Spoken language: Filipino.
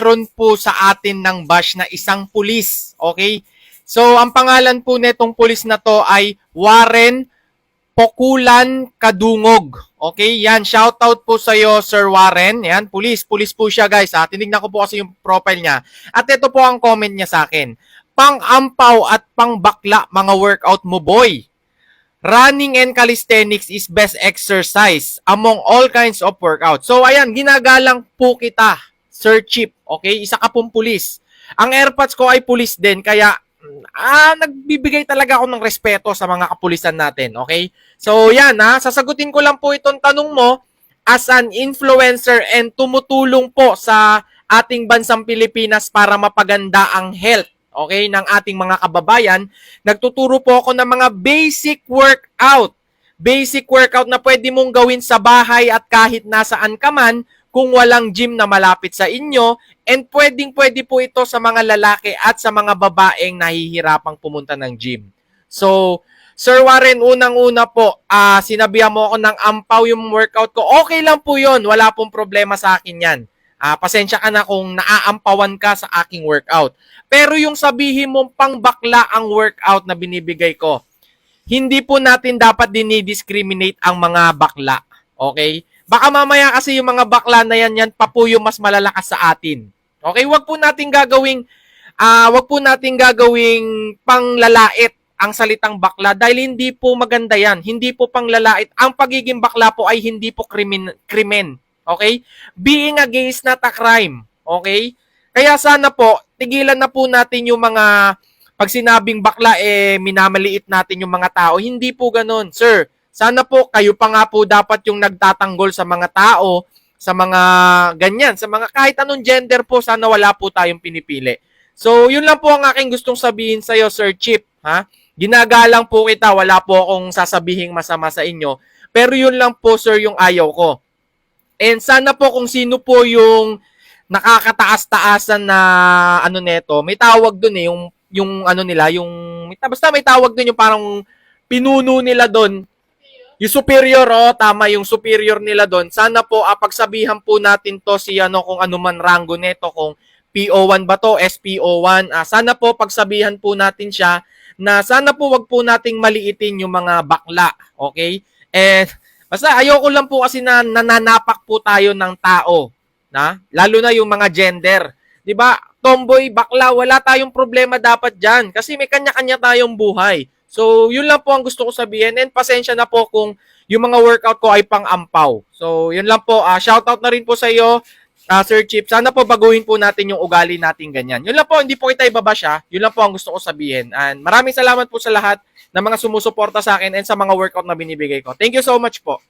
meron po sa atin ng bash na isang pulis. Okay? So, ang pangalan po netong pulis na to ay Warren Pokulan Kadungog. Okay? Yan, shoutout po sa iyo, Sir Warren. Yan, pulis. Pulis po siya, guys. Ha? Tinignan ko po kasi yung profile niya. At ito po ang comment niya sa akin. Pang-ampaw at pang-bakla mga workout mo, boy. Running and calisthenics is best exercise among all kinds of workout. So ayan, ginagalang po kita, Sir Chip. Okay? Isa ka pong pulis. Ang airpods ko ay pulis din, kaya ah, nagbibigay talaga ako ng respeto sa mga kapulisan natin. Okay? So yan ha, sasagutin ko lang po itong tanong mo as an influencer and tumutulong po sa ating bansang Pilipinas para mapaganda ang health okay, ng ating mga kababayan, nagtuturo po ako ng mga basic workout. Basic workout na pwede mong gawin sa bahay at kahit nasaan ka man kung walang gym na malapit sa inyo and pwedeng pwede po ito sa mga lalaki at sa mga babaeng nahihirapang pumunta ng gym. So, Sir Warren, unang-una po, ah sinabihan mo ako ng ampaw yung workout ko. Okay lang po yon Wala pong problema sa akin yan. Ah, pasensya ka na kung naaampawan ka sa aking workout. Pero yung sabihin mong pangbakla ang workout na binibigay ko, hindi po natin dapat dinidiscriminate ang mga bakla. Okay? Baka mamaya kasi yung mga bakla na yan, yan pa po yung mas malalakas sa atin. Okay? Wag po natin gagawing, ah wag po natin gagawing panglalait ang salitang bakla dahil hindi po maganda yan. Hindi po panglalait. Ang pagiging bakla po ay hindi po krimen. krimen. Okay? Being a gay is not a crime. Okay? Kaya sana po, tigilan na po natin yung mga pag sinabing bakla, eh, minamaliit natin yung mga tao. Hindi po ganun. Sir, sana po kayo pa nga po dapat yung nagtatanggol sa mga tao, sa mga ganyan, sa mga kahit anong gender po, sana wala po tayong pinipili. So, yun lang po ang aking gustong sabihin sa iyo, Sir Chip. Ha? Ginagalang po kita, wala po akong sasabihing masama sa inyo. Pero yun lang po, sir, yung ayaw ko. And sana po kung sino po yung nakakataas-taasan na ano neto, may tawag doon eh, yung yung ano nila, yung basta may tawag doon yung parang pinuno nila doon. Yung superior, oh, tama yung superior nila doon. Sana po ah, pagsabihan po natin to si ano kung ano man rango neto, kung PO1 ba to, SPO1. Ah, sana po pagsabihan po natin siya na sana po wag po nating maliitin yung mga bakla, okay? And Basta ayoko lang po kasi na nananapak po tayo ng tao, na? Lalo na yung mga gender. 'Di ba? Tomboy, bakla, wala tayong problema dapat diyan kasi may kanya-kanya tayong buhay. So, yun lang po ang gusto ko sabihin and pasensya na po kung yung mga workout ko ay pang-ampaw. So, yun lang po. Uh, shoutout na rin po sa iyo, uh, Sir Chip. Sana po baguhin po natin yung ugali natin ganyan. Yun lang po, hindi po kita ibabash ha. Yun lang po ang gusto ko sabihin. And maraming salamat po sa lahat ng mga sumusuporta sa akin and sa mga workout na binibigay ko. Thank you so much po.